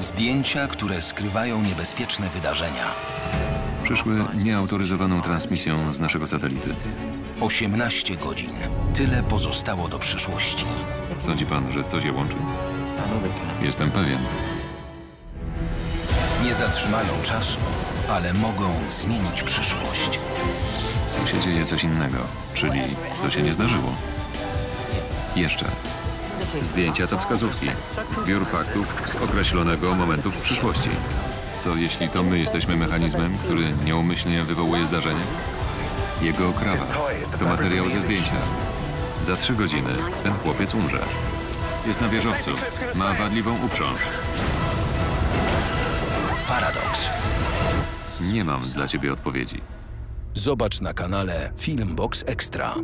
Zdjęcia, które skrywają niebezpieczne wydarzenia. Przyszły nieautoryzowaną transmisją z naszego satelity. 18 godzin. Tyle pozostało do przyszłości. Sądzi pan, że coś je łączy? Jestem pewien. Nie zatrzymają czasu, ale mogą zmienić przyszłość. Tu się dzieje coś innego, czyli to się nie zdarzyło. Jeszcze. Zdjęcia to wskazówki. Zbiór faktów z określonego momentu w przyszłości. Co jeśli to my jesteśmy mechanizmem, który nieumyślnie wywołuje zdarzenie? Jego okrawa to materiał ze zdjęcia. Za trzy godziny ten chłopiec umrze. Jest na wieżowcu. Ma wadliwą uprząż. Paradoks. Nie mam dla ciebie odpowiedzi. Zobacz na kanale Filmbox Extra.